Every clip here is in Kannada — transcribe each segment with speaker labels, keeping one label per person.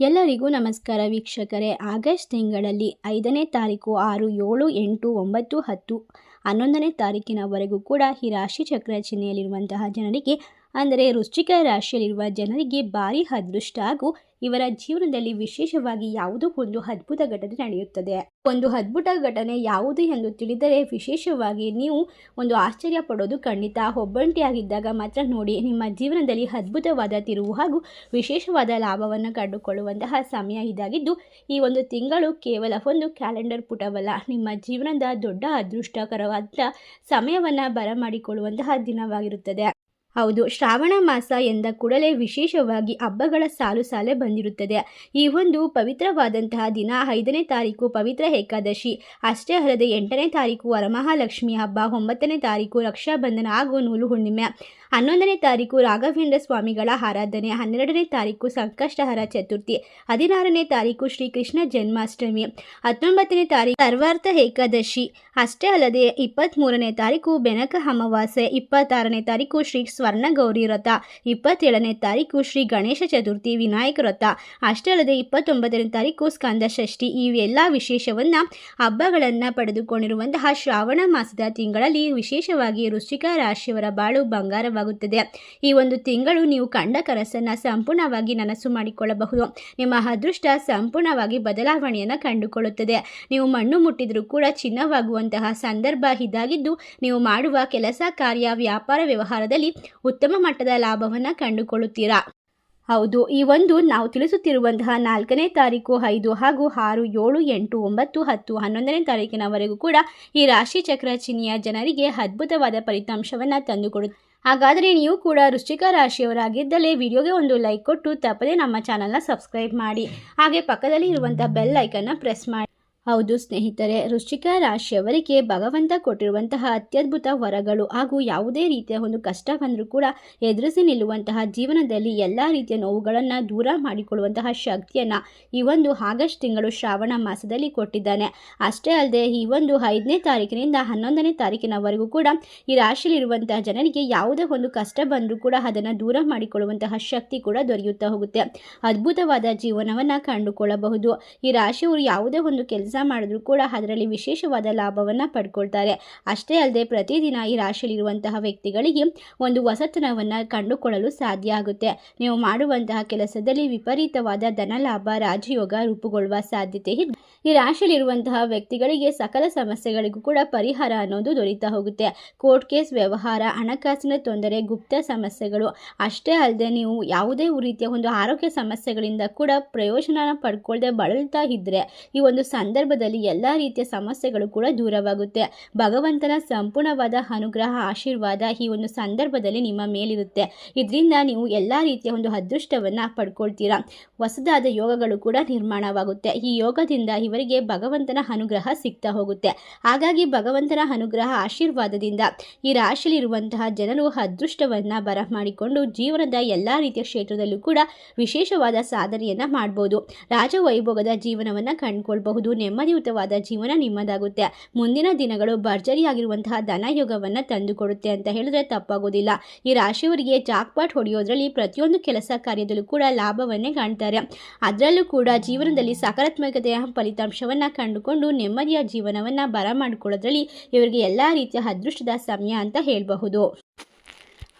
Speaker 1: ಎಲ್ಲರಿಗೂ ನಮಸ್ಕಾರ ವೀಕ್ಷಕರೇ. ಆಗಸ್ಟ್ ತಿಂಗಳಲ್ಲಿ ಐದನೇ ತಾರೀಕು ಆರು ಏಳು ಎಂಟು ಒಂಬತ್ತು ಹತ್ತು ಹನ್ನೊಂದನೇ ತಾರೀಕಿನವರೆಗೂ ಕೂಡ ಈ ರಾಶಿ ಚಕ್ರ ಚಿಹ್ನೆಯಲ್ಲಿರುವಂತಹ ಜನರಿಗೆ ಅಂದರೆ ವೃಶ್ಚಿಕ ರಾಶಿಯಲ್ಲಿರುವ ಜನರಿಗೆ ಭಾರಿ ಅದೃಷ್ಟ ಹಾಗೂ ಇವರ ಜೀವನದಲ್ಲಿ ವಿಶೇಷವಾಗಿ ಯಾವುದೋ ಒಂದು ಅದ್ಭುತ ಘಟನೆ ನಡೆಯುತ್ತದೆ. ಒಂದು ಅದ್ಭುತ ಘಟನೆ ಯಾವುದು ಎಂದು ತಿಳಿದರೆ ವಿಶೇಷವಾಗಿ ನೀವು ಒಂದು ಆಶ್ಚರ್ಯ ಪಡೋದು ಖಂಡಿತ. ಒಬ್ಬಂಟಿಯಾಗಿದ್ದಾಗ ಮಾತ್ರ ನೋಡಿ ನಿಮ್ಮ ಜೀವನದಲ್ಲಿ ಅದ್ಭುತವಾದ ತಿರುವು ಹಾಗೂ ವಿಶೇಷವಾದ ಲಾಭವನ್ನು ಕಂಡುಕೊಳ್ಳುವಂತಹ ಸಮಯ ಇದಾಗಿದ್ದು, ಈ ಒಂದು ತಿಂಗಳು ಕೇವಲ ಒಂದು ಕ್ಯಾಲೆಂಡರ್ ಪುಟವಲ್ಲ. ನಿಮ್ಮ ಜೀವನದ ದೊಡ್ಡ ಅದೃಷ್ಟಕರವಾದ ಸಮಯವನ್ನು ಬರಮಾಡಿಕೊಳ್ಳುವಂತಹ ದಿನವಾಗಿರುತ್ತದೆ. ಹೌದು, ಶ್ರಾವಣ ಮಾಸ ಎಂದ ಕೂಡಲೇ ವಿಶೇಷವಾಗಿ ಹಬ್ಬಗಳ ಸಾಲು ಸಾಲೆ ಬಂದಿರುತ್ತದೆ. ಈ ಒಂದು ಪವಿತ್ರವಾದಂತಹ ದಿನ ಐದನೇ ತಾರೀಕು ಪವಿತ್ರ ಏಕಾದಶಿ. ಅಷ್ಟೇ ಅಲ್ಲದೆ ಎಂಟನೇ ತಾರೀಕು ವರಮಹಾಲಕ್ಷ್ಮಿ ಹಬ್ಬ, ಒಂಬತ್ತನೇ ತಾರೀಕು ರಕ್ಷಾಬಂಧನ ಹಾಗೂ ನೂಲು ಹುಣ್ಣಿಮೆ. ಹನ್ನೊಂದನೇ ತಾರೀಕು ರಾಘವೇಂದ್ರ ಸ್ವಾಮಿಗಳ ಆರಾಧನೆ, ಹನ್ನೆರಡನೇ ತಾರೀಕು ಸಂಕಷ್ಟಹರ ಚತುರ್ಥಿ, ಹದಿನಾರನೇ ತಾರೀಕು ಶ್ರೀಕೃಷ್ಣ ಜನ್ಮಾಷ್ಟಮಿ, ಹತ್ತೊಂಬತ್ತನೇ ತಾರೀಕು ಸರ್ವಾರ್ಥ ಏಕಾದಶಿ. ಅಷ್ಟೇ ಅಲ್ಲದೆ ಇಪ್ಪತ್ತ್ಮೂರನೇ ತಾರೀಕು ಬೆನಕ ಅಮಾವಾಸ್ಯೆ, ಇಪ್ಪತ್ತಾರನೇ ತಾರೀಕು ಶ್ರೀ ಸ್ವರ್ಣ ಗೌರಿ ವ್ರತ. ಇಪ್ಪತ್ತೇಳನೇ ತಾರೀಕು ಶ್ರೀ ಗಣೇಶ ಚತುರ್ಥಿ ವಿನಾಯಕ ವ್ರತ. ಅಷ್ಟೇ ಅಲ್ಲದೆ ಇಪ್ಪತ್ತೊಂಬತ್ತನೇ ತಾರೀಕು ಸ್ಕಂದ ಷಷ್ಠಿ. ಇವೆಲ್ಲ ವಿಶೇಷವನ್ನು ಹಬ್ಬಗಳನ್ನು ಪಡೆದುಕೊಂಡಿರುವಂತಹ ಶ್ರಾವಣ ಮಾಸದ ತಿಂಗಳಲ್ಲಿ ವಿಶೇಷವಾಗಿ ವೃಶ್ಚಿಕ ರಾಶಿಯವರ ಬಾಳು ಬಂಗಾರವಾಗುತ್ತದೆ. ಈ ಒಂದು ತಿಂಗಳು ನೀವು ಕಂಡ ಕನಸನ್ನು ಸಂಪೂರ್ಣವಾಗಿ ನನಸು ಮಾಡಿಕೊಳ್ಳಬಹುದು. ನಿಮ್ಮ ಅದೃಷ್ಟ ಸಂಪೂರ್ಣವಾಗಿ ಬದಲಾವಣೆಯನ್ನು ಕಂಡುಕೊಳ್ಳುತ್ತದೆ. ನೀವು ಮಣ್ಣು ಮುಟ್ಟಿದರೂ ಕೂಡ ಚಿನ್ನವಾಗುವಂತಹ ಸಂದರ್ಭ ಇದಾಗಿದ್ದು, ನೀವು ಮಾಡುವ ಕೆಲಸ, ಕಾರ್ಯ, ವ್ಯಾಪಾರ ವ್ಯವಹಾರದಲ್ಲಿ ಉತ್ತಮ ಮಟ್ಟದ ಲಾಭವನ್ನು ಕಂಡುಕೊಳ್ಳುತ್ತೀರಾ? ಹೌದು, ಈ ಒಂದು ನಾವು ತಿಳಿಸುತ್ತಿರುವಂತಹ ನಾಲ್ಕನೇ ತಾರೀಕು ಐದು ಹಾಗೂ ಆರು ಏಳು ಎಂಟು ಒಂಬತ್ತು ಹತ್ತು ಹನ್ನೊಂದನೇ ತಾರೀಕಿನವರೆಗೂ ಕೂಡ ಈ ರಾಶಿ ಚಕ್ರ ಚಿಹ್ನೆಯ ಜನರಿಗೆ ಅದ್ಭುತವಾದ ಫಲಿತಾಂಶವನ್ನು ತಂದುಕೊಡು ಹಾಗಾದರೆ ನೀವು ಕೂಡ ವೃಶ್ಚಿಕ ರಾಶಿಯವರಾಗಿದ್ದಲ್ಲಿ ವಿಡಿಯೋಗೆ ಒಂದು ಲೈಕ್ ಕೊಟ್ಟು ತಪ್ಪದೆ ನಮ್ಮ ಚಾನಲ್ನ ಸಬ್ಸ್ಕ್ರೈಬ್ ಮಾಡಿ. ಹಾಗೆ ಪಕ್ಕದಲ್ಲಿ ಇರುವಂಥ ಬೆಲ್ ಐಕನ್ನ ಪ್ರೆಸ್ ಮಾಡಿ. ಹೌದು ಸ್ನೇಹಿತರೆ, ವೃಶ್ಚಿಕ ರಾಶಿಯವರಿಗೆ ಭಗವಂತ ಕೊಟ್ಟಿರುವಂತಹ ಅತ್ಯದ್ಭುತ ವರಗಳು ಹಾಗೂ ಯಾವುದೇ ರೀತಿಯ ಒಂದು ಕಷ್ಟ ಬಂದರೂ ಕೂಡ ಎದುರಿಸಿ ನಿಲ್ಲುವಂತಹ ಜೀವನದಲ್ಲಿ ಎಲ್ಲ ರೀತಿಯ ನೋವುಗಳನ್ನು ದೂರ ಮಾಡಿಕೊಳ್ಳುವಂತಹ ಶಕ್ತಿಯನ್ನು ಈ ಒಂದು ಆಗಸ್ಟ್ ತಿಂಗಳು ಶ್ರಾವಣ ಮಾಸದಲ್ಲಿ ಕೊಟ್ಟಿದ್ದಾನೆ. ಅಷ್ಟೇ ಅಲ್ಲದೆ ಈ ಒಂದು ಐದನೇ ತಾರೀಕಿನಿಂದ ಹನ್ನೊಂದನೇ ತಾರೀಕಿನವರೆಗೂ ಕೂಡ ಈ ರಾಶಿಯಲ್ಲಿರುವಂತಹ ಜನರಿಗೆ ಯಾವುದೇ ಒಂದು ಕಷ್ಟ ಬಂದರೂ ಕೂಡ ಅದನ್ನು ದೂರ ಮಾಡಿಕೊಳ್ಳುವಂತಹ ಶಕ್ತಿ ಕೂಡ ದೊರೆಯುತ್ತಾ ಹೋಗುತ್ತೆ. ಅದ್ಭುತವಾದ ಜೀವನವನ್ನು ಕಂಡುಕೊಳ್ಳಬಹುದು. ಈ ರಾಶಿಯವರು ಯಾವುದೇ ಒಂದು ಕೆಲಸ ಕೆಲಸ ಮಾಡಿದ್ರು ಕೂಡ ಅದರಲ್ಲಿ ವಿಶೇಷವಾದ ಲಾಭವನ್ನು ಪಡ್ಕೊಳ್ತಾರೆ. ಅಷ್ಟೇ ಅಲ್ಲದೆ ಪ್ರತಿದಿನ ಈ ರಾಶಿಯಲ್ಲಿರುವಂತಹ ವ್ಯಕ್ತಿಗಳಿಗೆ ಒಂದು ಹೊಸತನವನ್ನು ಕಂಡುಕೊಳ್ಳಲು ಸಾಧ್ಯ ಆಗುತ್ತೆ. ನೀವು ಮಾಡುವಂತಹ ಕೆಲಸದಲ್ಲಿ ವಿಪರೀತವಾದ ಧನಲಾಭ, ರಾಜಯೋಗ ರೂಪುಗೊಳ್ಳುವ ಸಾಧ್ಯತೆ ಇದೆ, ಈ ರಾಶಿಯಲ್ಲಿರುವಂತಹ ವ್ಯಕ್ತಿಗಳಿಗೆ ಸಕಲ ಸಮಸ್ಯೆಗಳಿಗೂ ಕೂಡ ಪರಿಹಾರ ಅನ್ನೋದು ದೊರೀತಾ ಹೋಗುತ್ತೆ. ಕೋರ್ಟ್ ಕೇಸ್, ವ್ಯವಹಾರ, ಹಣಕಾಸಿನ ತೊಂದರೆ, ಗುಪ್ತ ಸಮಸ್ಯೆಗಳು, ಅಷ್ಟೇ ಅಲ್ಲದೆ ನೀವು ಯಾವುದೇ ರೀತಿಯ ಒಂದು ಆರೋಗ್ಯ ಸಮಸ್ಯೆಗಳಿಂದ ಕೂಡ ಪ್ರಯೋಜನ ಪಡ್ಕೊಳ್ಳದೆ ಬಳಲ್ತಾ ಇದ್ರೆ ಈ ಒಂದು ಸಂದರ್ಭದಲ್ಲಿ ಎಲ್ಲ ರೀತಿಯ ಸಮಸ್ಯೆಗಳು ಕೂಡ ದೂರವಾಗುತ್ತೆ. ಭಗವಂತನ ಸಂಪೂರ್ಣವಾದ ಅನುಗ್ರಹ, ಆಶೀರ್ವಾದ ಈ ಒಂದು ಸಂದರ್ಭದಲ್ಲಿ ನಿಮ್ಮ ಮೇಲಿರುತ್ತೆ. ಇದರಿಂದ ನೀವು ಎಲ್ಲ ರೀತಿಯ ಒಂದು ಅದೃಷ್ಟವನ್ನು ಪಡ್ಕೊಳ್ತೀರಾ. ಹೊಸದಾದ ಯೋಗಗಳು ಕೂಡ ನಿರ್ಮಾಣವಾಗುತ್ತೆ. ಈ ಯೋಗದಿಂದ ಇವರಿಗೆ ಭಗವಂತನ ಅನುಗ್ರಹ ಸಿಗ್ತಾ ಹೋಗುತ್ತೆ. ಹಾಗಾಗಿ ಭಗವಂತನ ಅನುಗ್ರಹ, ಆಶೀರ್ವಾದದಿಂದ ಈ ರಾಶಿಯಲ್ಲಿರುವಂತಹ ಜನರು ಅದೃಷ್ಟವನ್ನು ಬರಮಾಡಿಕೊಂಡು ಜೀವನದ ಎಲ್ಲ ರೀತಿಯ ಕ್ಷೇತ್ರದಲ್ಲೂ ಕೂಡ ವಿಶೇಷವಾದ ಸಾಧನೆಯನ್ನು ಮಾಡ್ಬೋದು. ರಾಜವೈಭೋಗದ ಜೀವನವನ್ನು ಕಂಡುಕೊಳ್ಬಹುದು. ನೆಮ್ಮದಿಯುತವಾದ ಜೀವನ ನಿಮ್ಮದಾಗುತ್ತೆ. ಮುಂದಿನ ದಿನಗಳು ಭರ್ಜರಿಯಾಗಿರುವಂತಹ ಧನಯೋಗವನ್ನು ತಂದುಕೊಡುತ್ತೆ ಅಂತ ಹೇಳಿದ್ರೆ ತಪ್ಪಾಗೋದಿಲ್ಲ. ಈ ರಾಶಿಯವರಿಗೆ ಜಾಕ್ಪಾಟ್ ಹೊಡೆಯೋದ್ರಲ್ಲಿ ಪ್ರತಿಯೊಂದು ಕೆಲಸ ಕಾರ್ಯದಲ್ಲೂ ಕೂಡ ಲಾಭವನ್ನೇ ಕಾಣ್ತಾರೆ. ಅದರಲ್ಲೂ ಕೂಡ ಜೀವನದಲ್ಲಿ ಸಕಾರಾತ್ಮಕತೆಯ ಫಲಿತಾಂಶವನ್ನು ಕಂಡುಕೊಂಡು ನೆಮ್ಮದಿಯ ಜೀವನವನ್ನು ಬರಮಾಡಿಕೊಳ್ಳೋದ್ರಲ್ಲಿ ಇವರಿಗೆ ಎಲ್ಲ ರೀತಿಯ ಅದೃಷ್ಟದ ಸಮಯ ಅಂತ ಹೇಳಬಹುದು.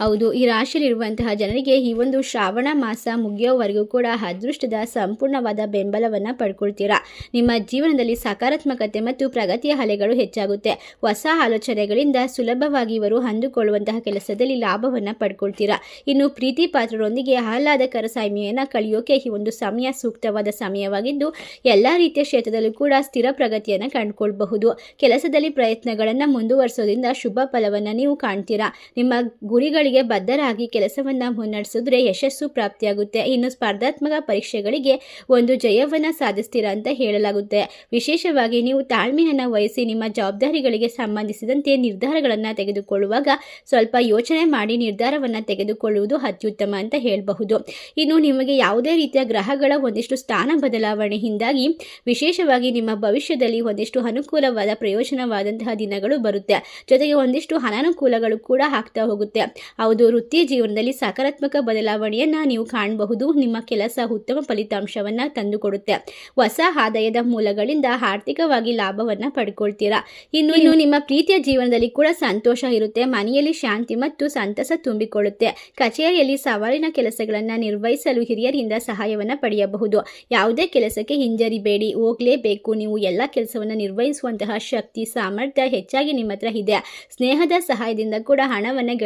Speaker 1: ಹೌದು, ಈ ರಾಶಿಯಲ್ಲಿರುವಂತಹ ಜನರಿಗೆ ಈ ಒಂದು ಶ್ರಾವಣ ಮಾಸ ಮುಗಿಯೋವರೆಗೂ ಕೂಡ ಅದೃಷ್ಟದ ಸಂಪೂರ್ಣವಾದ ಬೆಂಬಲವನ್ನು ಪಡ್ಕೊಳ್ತೀರಾ? ನಿಮ್ಮ ಜೀವನದಲ್ಲಿ ಸಕಾರಾತ್ಮಕತೆ ಮತ್ತು ಪ್ರಗತಿಯ ಅಲೆಗಳು ಹೆಚ್ಚಾಗುತ್ತೆ. ಹೊಸ ಆಲೋಚನೆಗಳಿಂದ ಸುಲಭವಾಗಿ ಇವರು ಅಂದುಕೊಳ್ಳುವಂತಹ ಕೆಲಸದಲ್ಲಿ ಲಾಭವನ್ನು ಪಡ್ಕೊಳ್ತೀರಾ? ಇನ್ನು ಪ್ರೀತಿ ಪಾತ್ರರೊಂದಿಗೆ ಆಹ್ಲಾದಕರ ಸಮಯವನ್ನು ಕಳೆಯೋಕೆ ಈ ಒಂದು ಸಮಯ ಸೂಕ್ತವಾದ ಸಮಯವಾಗಿದ್ದು, ಎಲ್ಲ ರೀತಿಯ ಕ್ಷೇತ್ರದಲ್ಲೂ ಕೂಡ ಸ್ಥಿರ ಪ್ರಗತಿಯನ್ನು ಕಂಡುಕೊಳ್ಬಹುದು. ಕೆಲಸದಲ್ಲಿ ಪ್ರಯತ್ನಗಳನ್ನು ಮುಂದುವರಿಸೋದ್ರಿಂದ ಶುಭ ಫಲವನ್ನು ನೀವು ಕಾಣ್ತೀರಾ? ನಿಮ್ಮ ಗುರಿಗಳ ಗಳಿಗೆ ಬದ್ಧರಾಗಿ ಕೆಲಸವನ್ನು ಮುನ್ನಡೆಸಿದ್ರೆ ಯಶಸ್ಸು ಪ್ರಾಪ್ತಿಯಾಗುತ್ತೆ. ಇನ್ನು ಸ್ಪರ್ಧಾತ್ಮಕ ಪರೀಕ್ಷೆಗಳಿಗೆ ಒಂದು ಜಯವನ್ನ ಸಾಧಿಸ್ತೀರಾ ಅಂತ ಹೇಳಲಾಗುತ್ತೆ. ವಿಶೇಷವಾಗಿ ನೀವು ತಾಳ್ಮೆಯನ್ನು ವಹಿಸಿ ನಿಮ್ಮ ಜವಾಬ್ದಾರಿಗಳಿಗೆ ಸಂಬಂಧಿಸಿದಂತೆ ನಿರ್ಧಾರಗಳನ್ನು ತೆಗೆದುಕೊಳ್ಳುವಾಗ ಸ್ವಲ್ಪ ಯೋಚನೆ ಮಾಡಿ ನಿರ್ಧಾರವನ್ನು ತೆಗೆದುಕೊಳ್ಳುವುದು ಅತ್ಯುತ್ತಮ ಅಂತ ಹೇಳಬಹುದು. ಇನ್ನು ನಿಮಗೆ ಯಾವುದೇ ರೀತಿಯ ಗ್ರಹಗಳ ಒಂದಿಷ್ಟು ಸ್ಥಾನ ಬದಲಾವಣೆಯಿಂದಾಗಿ ವಿಶೇಷವಾಗಿ ನಿಮ್ಮ ಭವಿಷ್ಯದಲ್ಲಿ ಒಂದಿಷ್ಟು ಅನುಕೂಲವಾದ ಪ್ರಯೋಜನವಾದಂತಹ ದಿನಗಳು ಬರುತ್ತೆ. ಜೊತೆಗೆ ಒಂದಿಷ್ಟು ಅನಾನುಕೂಲಗಳು ಕೂಡ ಆಗ್ತಾ ಹೋಗುತ್ತೆ. ಹೌದು ವೃತ್ತಿ ಜೀವನದಲ್ಲಿ ಸಕಾರಾತ್ಮಕ ಬದಲಾವಣೆಯನ್ನು ನೀವು ಕಾಣಬಹುದು. ನಿಮ್ಮ ಕೆಲಸ ಉತ್ತಮ ಫಲಿತಾಂಶವನ್ನು ತಂದುಕೊಡುತ್ತೆ. ಹೊಸ ಆದಾಯದ ಮೂಲಗಳಿಂದ ಆರ್ಥಿಕವಾಗಿ ಲಾಭವನ್ನು ಪಡ್ಕೊಳ್ತೀರಾ? ಇನ್ನು ಇನ್ನು ನಿಮ್ಮ ಪ್ರೀತಿಯ ಜೀವನದಲ್ಲಿ ಕೂಡ ಸಂತೋಷ ಇರುತ್ತೆ. ಮನೆಯಲ್ಲಿ ಶಾಂತಿ ಮತ್ತು ಸಂತಸ ತುಂಬಿಕೊಳ್ಳುತ್ತೆ. ಕಚೇರಿಯಲ್ಲಿ ಸವಾಲಿನ ಕೆಲಸಗಳನ್ನು ನಿರ್ವಹಿಸಲು ಹಿರಿಯರಿಂದ ಸಹಾಯವನ್ನು ಪಡೆಯಬಹುದು. ಯಾವುದೇ ಕೆಲಸಕ್ಕೆ ಹಿಂಜರಿಬೇಡಿ. ಹೋಗಲೇಬೇಕು. ನೀವು ಎಲ್ಲ ಕೆಲಸವನ್ನು ನಿರ್ವಹಿಸುವಂತಹ ಶಕ್ತಿ ಸಾಮರ್ಥ್ಯ ಹೆಚ್ಚಾಗಿ ನಿಮ್ಮ ಹತ್ರ ಇದೆ. ಸ್ನೇಹದ ಸಹಾಯದಿಂದ ಕೂಡ ಹಣವನ್ನು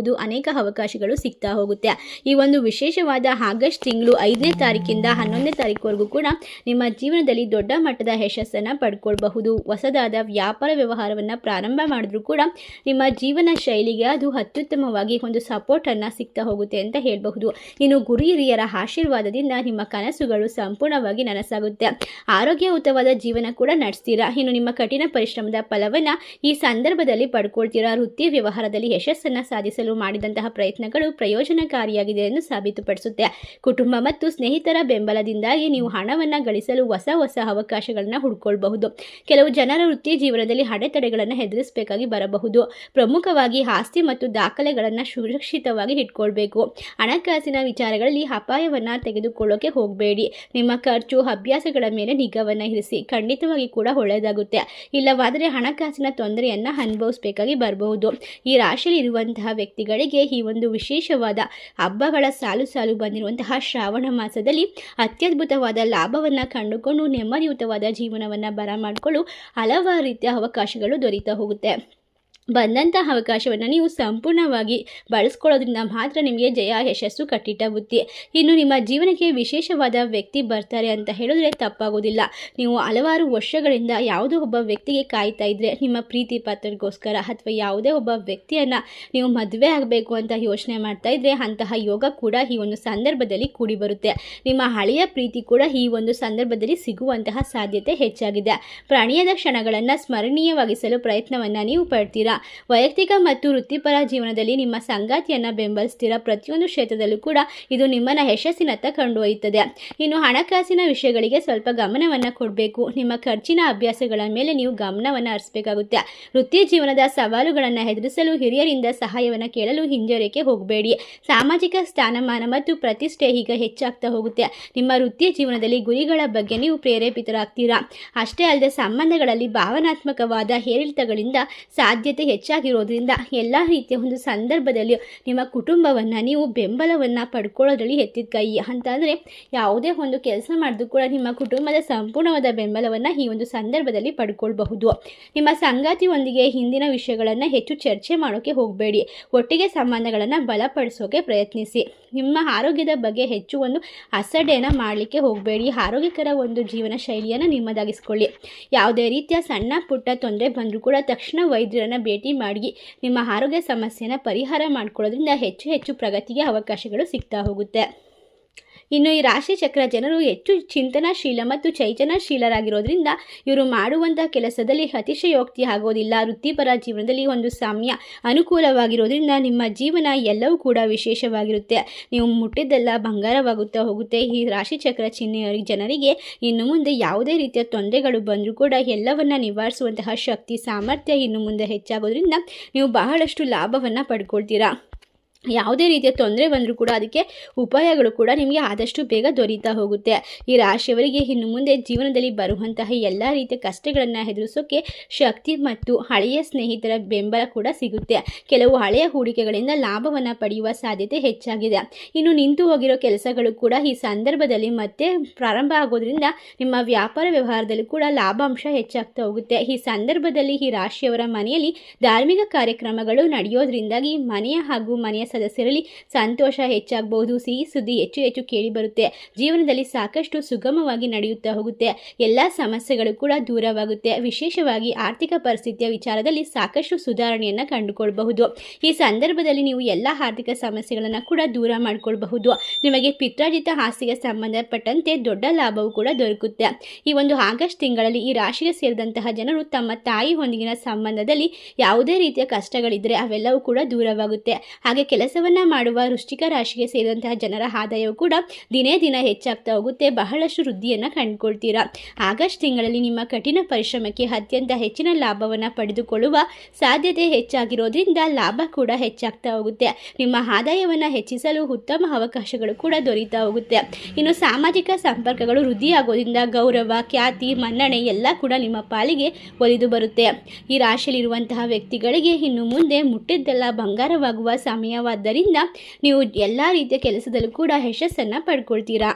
Speaker 1: ಗಳಿಸಿಕೊಳ್ಳಬಹುದು ಅನೇಕ ಅವಕಾಶಗಳು ಸಿಗ್ತಾ ಹೋಗುತ್ತೆ. ಈ ಒಂದು ವಿಶೇಷವಾದ ಆಗಸ್ಟ್ ತಿಂಗಳು ಐದನೇ ತಾರೀಕಿಂದ ಹನ್ನೊಂದನೇ ತಾರೀಕುವರೆಗೂ ಕೂಡ ನಿಮ್ಮ ಜೀವನದಲ್ಲಿ ದೊಡ್ಡ ಮಟ್ಟದ ಯಶಸ್ಸನ್ನು ಪಡ್ಕೊಳ್ಬಹುದು. ಹೊಸದಾದ ವ್ಯಾಪಾರ ವ್ಯವಹಾರವನ್ನು ಪ್ರಾರಂಭ ಮಾಡಿದ್ರೂ ಕೂಡ ನಿಮ್ಮ ಜೀವನ ಶೈಲಿಗೆ ಅದು ಅತ್ಯುತ್ತಮವಾಗಿ ಒಂದು ಸಪೋರ್ಟನ್ನು ಸಿಗ್ತಾ ಹೋಗುತ್ತೆ ಅಂತ ಹೇಳಬಹುದು. ಇನ್ನು ಗುರಿ ಹಿರಿಯರ ಆಶೀರ್ವಾದದಿಂದ ನಿಮ್ಮ ಕನಸುಗಳು ಸಂಪೂರ್ಣವಾಗಿ ನನಸಾಗುತ್ತೆ. ಆರೋಗ್ಯಯುತವಾದ ಜೀವನ ಕೂಡ ನಡೆಸ್ತೀರಾ? ಇನ್ನು ನಿಮ್ಮ ಕಠಿಣ ಪರಿಶ್ರಮದ ಫಲವನ್ನು ಈ ಸಂದರ್ಭದಲ್ಲಿ ಪಡ್ಕೊಳ್ತೀರಾ? ವೃತ್ತಿ ವ್ಯವಹಾರದಲ್ಲಿ ಯಶಸ್ಸನ್ನು ಸಾಧಿಸಲು ಮಾಡಿದಂತಹ ಪ್ರಯತ್ನಗಳು ಪ್ರಯೋಜನಕಾರಿಯಾಗಿದೆ ಎಂದು ಸಾಬೀತುಪಡಿಸುತ್ತೆ. ಕುಟುಂಬ ಮತ್ತು ಸ್ನೇಹಿತರ ಬೆಂಬಲದಿಂದಾಗಿ ನೀವು ಹಣವನ್ನು ಗಳಿಸಲು ಹೊಸ ಹೊಸ ಅವಕಾಶಗಳನ್ನು ಹುಡ್ಕೊಳ್ಬಹುದು. ಕೆಲವು ಜನರ ವೃತ್ತಿ ಜೀವನದಲ್ಲಿ ಅಡೆತಡೆಗಳನ್ನು ಎದುರಿಸಬೇಕಾಗಿ ಬರಬಹುದು. ಪ್ರಮುಖವಾಗಿ ಆಸ್ತಿ ಮತ್ತು ದಾಖಲೆಗಳನ್ನು ಸುರಕ್ಷಿತವಾಗಿ ಇಟ್ಕೊಳ್ಬೇಕು. ಹಣಕಾಸಿನ ವಿಚಾರಗಳಲ್ಲಿ ಅಪಾಯವನ್ನು ತೆಗೆದುಕೊಳ್ಳೋಕೆ ಹೋಗಬೇಡಿ. ನಿಮ್ಮ ಖರ್ಚು, ಅಭ್ಯಾಸಗಳ ಮೇಲೆ ನಿಗಾವನ್ನು ಇರಿಸಿ. ಖಂಡಿತವಾಗಿ ಕೂಡ ಒಳ್ಳೆಯದಾಗುತ್ತೆ. ಇಲ್ಲವಾದರೆ ಹಣಕಾಸಿನ ತೊಂದರೆಯನ್ನು ಅನುಭವಿಸಬೇಕಾಗಿ ಬರಬಹುದು. ಈ ರಾಶಿಯಲ್ಲಿ ಇರುವಂತಹ ವ್ಯಕ್ತಿಗಳಿಗೆ ಈ ಒಂದು ವಿಶೇಷವಾದ ಹಬ್ಬಗಳ ಸಾಲು ಸಾಲು ಬಂದಿರುವಂತಹ ಶ್ರಾವಣ ಮಾಸದಲ್ಲಿ ಅತ್ಯದ್ಭುತವಾದ ಲಾಭವನ್ನು ಕಂಡುಕೊಂಡು ನೆಮ್ಮದಿಯುತವಾದ ಜೀವನವನ್ನು ಬರಮಾಡಿಕೊಳ್ಳು. ಹಲವಾರು ರೀತಿಯ ಅವಕಾಶಗಳು ದೊರೀತಾ ಹೋಗುತ್ತೆ. ಬಂದಂತಹ ಅವಕಾಶವನ್ನು ನೀವು ಸಂಪೂರ್ಣವಾಗಿ ಬಳಸ್ಕೊಳ್ಳೋದ್ರಿಂದ ಮಾತ್ರ ನಿಮಗೆ ಜಯ, ಯಶಸ್ಸು, ಕಟ್ಟಿಟ್ಟ ಬುದ್ಧಿ. ಇನ್ನು ನಿಮ್ಮ ಜೀವನಕ್ಕೆ ವಿಶೇಷವಾದ ವ್ಯಕ್ತಿ ಬರ್ತಾರೆ ಅಂತ ಹೇಳಿದ್ರೆ ತಪ್ಪಾಗೋದಿಲ್ಲ. ನೀವು ಹಲವಾರು ವರ್ಷಗಳಿಂದ ಯಾವುದೋ ಒಬ್ಬ ವ್ಯಕ್ತಿಗೆ ಕಾಯ್ತಾ ಇದ್ರೆ ನಿಮ್ಮ ಪ್ರೀತಿ ಪಾತ್ರಗೋಸ್ಕರ ಅಥವಾ ಯಾವುದೇ ಒಬ್ಬ ವ್ಯಕ್ತಿಯನ್ನು ನೀವು ಮದುವೆ ಆಗಬೇಕು ಅಂತ ಯೋಚನೆ ಮಾಡ್ತಾ ಇದ್ರೆ ಅಂತಹ ಯೋಗ ಕೂಡ ಈ ಒಂದು ಸಂದರ್ಭದಲ್ಲಿ ಕೂಡಿ ಬರುತ್ತೆ ನಿಮ್ಮ ಹಳೆಯ ಪ್ರೀತಿ ಕೂಡ ಈ ಒಂದು ಸಂದರ್ಭದಲ್ಲಿ ಸಿಗುವಂತಹ ಸಾಧ್ಯತೆ ಹೆಚ್ಚಾಗಿದೆ. ಪ್ರಾಣಿಯದ ಕ್ಷಣಗಳನ್ನು ಸ್ಮರಣೀಯವಾಗಿಸಲು ಪ್ರಯತ್ನವನ್ನು ನೀವು ಪಡ್ತೀರಾ? ವೈಯಕ್ತಿಕ ಮತ್ತು ವೃತ್ತಿಪರ ಜೀವನದಲ್ಲಿ ನಿಮ್ಮ ಸಂಗಾತಿಯನ್ನು ಬೆಂಬಲಿಸ್ತೀರಾ ಪ್ರತಿಯೊಂದು ಕ್ಷೇತ್ರದಲ್ಲೂ ಕೂಡ ಇದು ನಿಮ್ಮನ್ನು ಯಶಸ್ಸಿನತ್ತ ಕೊಂಡೊಯ್ಯುತ್ತದೆ ಇನ್ನು ಹಣಕಾಸಿನ ವಿಷಯಗಳಿಗೆ ಸ್ವಲ್ಪ ಗಮನವನ್ನು ಕೊಡಬೇಕು. ನಿಮ್ಮ ಖರ್ಚಿನ ಅಭ್ಯಾಸಗಳ ಮೇಲೆ ನೀವು ಗಮನವನ್ನು ಹರಿಸಬೇಕಾಗುತ್ತೆ. ವೃತ್ತಿ ಜೀವನದ ಸವಾಲುಗಳನ್ನು ಎದುರಿಸಲು ಹಿರಿಯರಿಂದ ಸಹಾಯವನ್ನು ಕೇಳಲು ಹಿಂಜರಿಕೆ ಹೋಗಬೇಡಿ. ಸಾಮಾಜಿಕ ಸ್ಥಾನಮಾನ ಮತ್ತು ಪ್ರತಿಷ್ಠೆ ಈಗ ಹೆಚ್ಚಾಗ್ತಾ ಹೋಗುತ್ತೆ. ನಿಮ್ಮ ವೃತ್ತಿ ಜೀವನದಲ್ಲಿ ಗುರಿಗಳ ಬಗ್ಗೆ ನೀವು ಪ್ರೇರೇಪಿತರಾಗ್ತೀರಾ? ಅಷ್ಟೇ ಅಲ್ಲದೆ ಸಂಬಂಧಗಳಲ್ಲಿ ಭಾವನಾತ್ಮಕವಾದ ಏರಿಳಿತಗಳಿಂದ ಸಾಧ್ಯತೆ ಹೆಚ್ಚಾಗಿರೋದ್ರಿಂದ ಎಲ್ಲ ರೀತಿಯ ಒಂದು ಸಂದರ್ಭದಲ್ಲಿ ನಿಮ್ಮ ಕುಟುಂಬವನ್ನು ನೀವು ಬೆಂಬಲವನ್ನು ಪಡ್ಕೊಳ್ಳೋದ್ರಲ್ಲಿ ಎತ್ತಿದ ಕೈ ಅಂತಂದರೆ ಯಾವುದೇ ಒಂದು ಕೆಲಸ ಮಾಡಿದ್ರು ಕೂಡ ನಿಮ್ಮ ಕುಟುಂಬದ ಸಂಪೂರ್ಣವಾದ ಬೆಂಬಲವನ್ನು ಈ ಒಂದು ಸಂದರ್ಭದಲ್ಲಿ ಪಡ್ಕೊಳ್ಬಹುದು. ನಿಮ್ಮ ಸಂಗಾತಿಯೊಂದಿಗೆ ಹಿಂದಿನ ವಿಷಯಗಳನ್ನು ಹೆಚ್ಚು ಚರ್ಚೆ ಮಾಡೋಕ್ಕೆ ಹೋಗಬೇಡಿ. ಒಟ್ಟಿಗೆ ಸಂಬಂಧಗಳನ್ನು ಬಲಪಡಿಸೋಕೆ ಪ್ರಯತ್ನಿಸಿ. ನಿಮ್ಮ ಆರೋಗ್ಯದ ಬಗ್ಗೆ ಹೆಚ್ಚು ಒಂದು ಅಸಡ್ಡೆಯನ್ನು ಮಾಡಲಿಕ್ಕೆ ಹೋಗಬೇಡಿ. ಆರೋಗ್ಯಕರ ಒಂದು ಜೀವನ ಶೈಲಿಯನ್ನು ನಿಮ್ಮದಾಗಿಸ್ಕೊಳ್ಳಿ. ಯಾವುದೇ ರೀತಿಯ ಸಣ್ಣ ಪುಟ್ಟ ತೊಂದರೆ ಬಂದರೂ ಕೂಡ ತಕ್ಷಣ ವೈದ್ಯರನ್ನು ಭೇಟಿ ಮಾಡಿ ನಿಮ್ಮ ಆರೋಗ್ಯ ಸಮಸ್ಯೆನ ಪರಿಹಾರ ಮಾಡ್ಕೊಳ್ಳೋದ್ರಿಂದ ಹೆಚ್ಚು ಹೆಚ್ಚು ಪ್ರಗತಿಗೆ ಅವಕಾಶಗಳು ಸಿಗ್ತಾ ಹೋಗುತ್ತೆ. ಇನ್ನು ಈ ರಾಶಿ ಚಕ್ರ ಜನರು ಹೆಚ್ಚು ಚಿಂತನಾಶೀಲ ಮತ್ತು ಚೈತನ್ಯಶೀಲರಾಗಿರೋದ್ರಿಂದ ಇವರು ಮಾಡುವಂತಹ ಕೆಲಸದಲ್ಲಿ ಅತಿಶಯೋಕ್ತಿ ಆಗೋದಿಲ್ಲ. ವೃತ್ತಿಪರ ಜೀವನದಲ್ಲಿ ಒಂದು ಸಾಮ್ಯ ಅನುಕೂಲವಾಗಿರೋದ್ರಿಂದ ನಿಮ್ಮ ಜೀವನ ಎಲ್ಲವೂ ಕೂಡ ವಿಶೇಷವಾಗಿರುತ್ತೆ. ನೀವು ಮುಟ್ಟಿದ್ದೆಲ್ಲ ಬಂಗಾರವಾಗುತ್ತಾ ಹೋಗುತ್ತೆ. ಈ ರಾಶಿ ಚಕ್ರ ಚಿಹ್ನೆಯ ಜನರಿಗೆ ಇನ್ನು ಮುಂದೆ ಯಾವುದೇ ರೀತಿಯ ತೊಂದರೆಗಳು ಬಂದರೂ ಕೂಡ ಎಲ್ಲವನ್ನ ನಿವಾರಿಸುವಂತಹ ಶಕ್ತಿ, ಸಾಮರ್ಥ್ಯ ಇನ್ನು ಮುಂದೆ ಹೆಚ್ಚಾಗೋದ್ರಿಂದ ನೀವು ಬಹಳಷ್ಟು ಲಾಭವನ್ನು ಪಡ್ಕೊಳ್ತೀರಾ. ಯಾವುದೇ ರೀತಿಯ ತೊಂದರೆ ಬಂದರೂ ಕೂಡ ಅದಕ್ಕೆ ಉಪಾಯಗಳು ಕೂಡ ನಿಮಗೆ ಆದಷ್ಟು ಬೇಗ ದೊರೀತಾ ಹೋಗುತ್ತೆ. ಈ ರಾಶಿಯವರಿಗೆ ಇನ್ನು ಮುಂದೆ ಜೀವನದಲ್ಲಿ ಬರುವಂತಹ ಎಲ್ಲ ರೀತಿಯ ಕಷ್ಟಗಳನ್ನು ಎದುರಿಸೋಕೆ ಶಕ್ತಿ ಮತ್ತು ಹಳೆಯ ಸ್ನೇಹಿತರ ಬೆಂಬಲ ಕೂಡ ಸಿಗುತ್ತೆ. ಕೆಲವು ಹಳೆಯ ಹೂಡಿಕೆಗಳಿಂದ ಲಾಭವನ್ನು ಪಡೆಯುವ ಸಾಧ್ಯತೆ ಹೆಚ್ಚಾಗಿದೆ. ಇನ್ನು ನಿಂತು ಹೋಗಿರೋ ಕೆಲಸಗಳು ಕೂಡ ಈ ಸಂದರ್ಭದಲ್ಲಿ ಮತ್ತೆ ಪ್ರಾರಂಭ ಆಗೋದ್ರಿಂದ ನಿಮ್ಮ ವ್ಯಾಪಾರ ವ್ಯವಹಾರದಲ್ಲಿ ಕೂಡ ಲಾಭಾಂಶ ಹೆಚ್ಚಾಗ್ತಾ ಹೋಗುತ್ತೆ. ಈ ಸಂದರ್ಭದಲ್ಲಿ ಈ ರಾಶಿಯವರ ಮನೆಯಲ್ಲಿ ಧಾರ್ಮಿಕ ಕಾರ್ಯಕ್ರಮಗಳು ನಡೆಯೋದ್ರಿಂದಾಗಿ ಮನೆಯ ಹಾಗೂ ಮನೆಯ ಸದಸ್ಯರಲ್ಲಿ ಸಂತೋಷ ಹೆಚ್ಚಾಗಬಹುದು. ಸಿಹಿ ಸುದ್ದಿ ಹೆಚ್ಚು ಹೆಚ್ಚು ಕೇಳಿ ಬರುತ್ತೆ ಜೀವನದಲ್ಲಿ ಸಾಕಷ್ಟು ಸುಗಮವಾಗಿ ನಡೆಯುತ್ತಾ ಹೋಗುತ್ತೆ. ಎಲ್ಲ ಸಮಸ್ಯೆಗಳು ಕೂಡ ದೂರವಾಗುತ್ತೆ. ವಿಶೇಷವಾಗಿ ಆರ್ಥಿಕ ಪರಿಸ್ಥಿತಿಯ ವಿಚಾರದಲ್ಲಿ ಸಾಕಷ್ಟು ಸುಧಾರಣೆಯನ್ನು ಕಂಡುಕೊಳ್ಬಹುದು. ಈ ಸಂದರ್ಭದಲ್ಲಿ ನೀವು ಎಲ್ಲ ಆರ್ಥಿಕ ಸಮಸ್ಯೆಗಳನ್ನು ಕೂಡ ದೂರ ಮಾಡಿಕೊಳ್ಬಹುದು. ನಿಮಗೆ ಪಿತ್ರಾಜಿತ ಆಸ್ತಿಗೆ ಸಂಬಂಧಪಟ್ಟಂತೆ ದೊಡ್ಡ ಲಾಭವೂ ಕೂಡ ದೊರಕುತ್ತೆ. ಈ ಒಂದು ಆಗಸ್ಟ್ ತಿಂಗಳಲ್ಲಿ ಈ ರಾಶಿಗೆ ಸೇರಿದಂತಹ ಜನರು ತಮ್ಮ ತಾಯಿ ಹೊಂದಿಗಿನ ಸಂಬಂಧದಲ್ಲಿ ಯಾವುದೇ ರೀತಿಯ ಕಷ್ಟಗಳಿದ್ದರೆ ಅವೆಲ್ಲವೂ ಕೂಡ ದೂರವಾಗುತ್ತೆ. ಹಾಗೆ ಕೆಲಸವನ್ನು ಮಾಡುವ ವೃಶ್ಚಿಕ ರಾಶಿಗೆ ಸೇರಿದಂತಹ ಜನರ ಆದಾಯವು ಕೂಡ ದಿನೇ ದಿನ ಹೆಚ್ಚಾಗ್ತಾ ಹೋಗುತ್ತೆ. ಬಹಳಷ್ಟು ವೃದ್ಧಿಯನ್ನು ಕಂಡುಕೊಳ್ತೀರಾ? ಆಗಸ್ಟ್ ತಿಂಗಳಲ್ಲಿ ನಿಮ್ಮ ಕಠಿಣ ಪರಿಶ್ರಮಕ್ಕೆ ಅತ್ಯಂತ ಹೆಚ್ಚಿನ ಲಾಭವನ್ನು ಪಡೆದುಕೊಳ್ಳುವ ಸಾಧ್ಯತೆ ಹೆಚ್ಚಾಗಿರೋದ್ರಿಂದ ಲಾಭ ಕೂಡ ಹೆಚ್ಚಾಗ್ತಾ ಹೋಗುತ್ತೆ. ನಿಮ್ಮ ಆದಾಯವನ್ನು ಹೆಚ್ಚಿಸಲು ಉತ್ತಮ ಅವಕಾಶಗಳು ಕೂಡ ದೊರೀತಾ ಹೋಗುತ್ತೆ. ಇನ್ನು ಸಾಮಾಜಿಕ ಸಂಪರ್ಕಗಳು ವೃದ್ಧಿಯಾಗೋದ್ರಿಂದ ಗೌರವ, ಖ್ಯಾತಿ, ಮನ್ನಣೆ ಎಲ್ಲ ಕೂಡ ನಿಮ್ಮ ಪಾಲಿಗೆ ಒಲಿದು ಬರುತ್ತೆ. ಈ ರಾಶಿಯಲ್ಲಿರುವಂತಹ ವ್ಯಕ್ತಿಗಳಿಗೆ ಇನ್ನು ಮುಂದೆ ಮುಟ್ಟಿದ್ದೆಲ್ಲ ಬಂಗಾರವಾಗುವ ಸಮಯವಾದ್ದರಿಂದ ನೀವು ಎಲ್ಲ ರೀತಿಯ ಕೆಲಸದಲ್ಲೂ ಕೂಡ ಯಶಸ್ಸನ್ನು ಪಡ್ಕೊಳ್ತೀರಾ?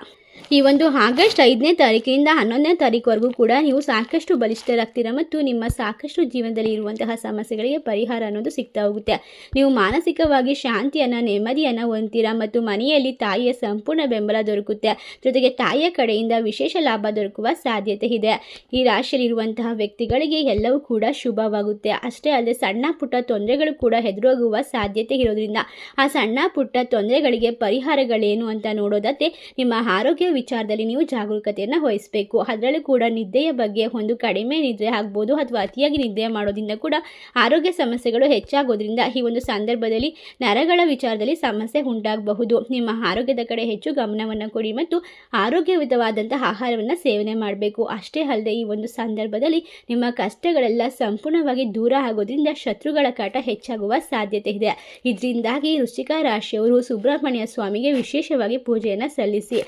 Speaker 1: ಈ ಒಂದು ಆಗಸ್ಟ್ ಐದನೇ ತಾರೀಕಿನಿಂದ ಹನ್ನೊಂದನೇ ತಾರೀಕುವರೆಗೂ ಕೂಡ ನೀವು ಸಾಕಷ್ಟು ಬಲಿಷ್ಠರಾಗ್ತೀರಾ ಮತ್ತು ನಿಮ್ಮ ಸಾಕಷ್ಟು ಜೀವನದಲ್ಲಿ ಇರುವಂತಹ ಸಮಸ್ಯೆಗಳಿಗೆ ಪರಿಹಾರ ಅನ್ನೋದು ಸಿಗ್ತಾ ಹೋಗುತ್ತೆ. ನೀವು ಮಾನಸಿಕವಾಗಿ ಶಾಂತಿಯನ್ನು, ನೆಮ್ಮದಿಯನ್ನು ಹೊಂದ್ತೀರಾ ಮತ್ತು ಮನೆಯಲ್ಲಿ ತಾಯಿಯ ಸಂಪೂರ್ಣ ಬೆಂಬಲ ದೊರಕುತ್ತೆ. ಜೊತೆಗೆ ತಾಯಿಯ ಕಡೆಯಿಂದ ವಿಶೇಷ ಲಾಭ ದೊರಕುವ ಸಾಧ್ಯತೆ ಇದೆ. ಈ ರಾಶಿಯಲ್ಲಿರುವಂತಹ ವ್ಯಕ್ತಿಗಳಿಗೆ ಎಲ್ಲವೂ ಕೂಡ ಶುಭವಾಗುತ್ತೆ. ಅಷ್ಟೇ ಅಲ್ಲದೆ ಸಣ್ಣ ಪುಟ್ಟ ತೊಂದರೆಗಳು ಕೂಡ ಎದುರಾಗುವ ಸಾಧ್ಯತೆ ಇರೋದ್ರಿಂದ ಆ ಸಣ್ಣ ಪುಟ್ಟ ತೊಂದರೆಗಳಿಗೆ ಪರಿಹಾರಗಳೇನು ಅಂತ ನೋಡೋದಕ್ಕೆ ನಿಮ್ಮ ಆರೋಗ್ಯ ವಿಚಾರದಲ್ಲಿ ನೀವು ಜಾಗರೂಕತೆಯನ್ನು ವಹಿಸಬೇಕು. ಅದರಲ್ಲೂ ಕೂಡ ನಿದ್ದೆಯ ಬಗ್ಗೆ ಒಂದು ಕಡಿಮೆ ನಿದ್ರೆ ಆಗ್ಬೋದು ಅಥವಾ ಅತಿಯಾಗಿ ನಿದ್ದೆ ಮಾಡೋದ್ರಿಂದ ಕೂಡ ಆರೋಗ್ಯ ಸಮಸ್ಯೆಗಳು ಹೆಚ್ಚಾಗೋದ್ರಿಂದ ಈ ಒಂದು ಸಂದರ್ಭದಲ್ಲಿ ನರಗಳ ವಿಚಾರದಲ್ಲಿ ಸಮಸ್ಯೆ ಉಂಟಾಗಬಹುದು. ನಿಮ್ಮ ಆರೋಗ್ಯದ ಕಡೆ ಹೆಚ್ಚು ಗಮನವನ್ನು ಕೊಡಿ ಮತ್ತು ಆರೋಗ್ಯಯುತವಾದಂಥ ಆಹಾರವನ್ನು ಸೇವನೆ ಮಾಡಬೇಕು. ಅಷ್ಟೇ ಅಲ್ಲದೆ ಈ ಒಂದು ಸಂದರ್ಭದಲ್ಲಿ ನಿಮ್ಮ ಕಷ್ಟಗಳೆಲ್ಲ ಸಂಪೂರ್ಣವಾಗಿ ದೂರ ಆಗೋದ್ರಿಂದ ಶತ್ರುಗಳ ಕಾಟ ಹೆಚ್ಚಾಗುವ ಸಾಧ್ಯತೆ ಇದೆ. ಇದರಿಂದಾಗಿ ವೃಶ್ಚಿಕ ರಾಶಿಯವರು ಸುಬ್ರಹ್ಮಣ್ಯ ಸ್ವಾಮಿಗೆ ವಿಶೇಷವಾಗಿ ಪೂಜೆಯನ್ನು ಸಲ್ಲಿಸಿ.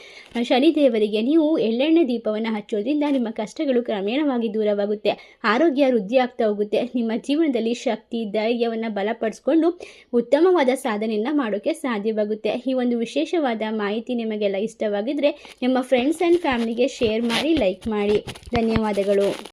Speaker 1: ಶನಿದೇವರಿಗೆ ನೀವು ಎಳ್ಳೆಣ್ಣೆ ದೀಪವನ್ನು ಹಚ್ಚೋದ್ರಿಂದ ನಿಮ್ಮ ಕಷ್ಟಗಳು ಕ್ರಮೇಣವಾಗಿ ದೂರವಾಗುತ್ತೆ. ಆರೋಗ್ಯ ವೃದ್ಧಿ ಆಗ್ತಾ ಹೋಗುತ್ತೆ. ನಿಮ್ಮ ಜೀವನದಲ್ಲಿ ಶಕ್ತಿ, ಧೈರ್ಯವನ್ನು ಬಲಪಡಿಸ್ಕೊಂಡು ಉತ್ತಮವಾದ ಸಾಧನೆಯನ್ನು ಮಾಡೋಕ್ಕೆ ಸಾಧ್ಯವಾಗುತ್ತೆ. ಈ ಒಂದು ವಿಶೇಷವಾದ ಮಾಹಿತಿ ನಿಮಗೆಲ್ಲ ಇಷ್ಟವಾಗಿದ್ದರೆ ನಿಮ್ಮ ಫ್ರೆಂಡ್ಸ್ ಆ್ಯಂಡ್ ಫ್ಯಾಮಿಲಿಗೆ ಶೇರ್ ಮಾಡಿ ಲೈಕ್ ಮಾಡಿ. ಧನ್ಯವಾದಗಳು.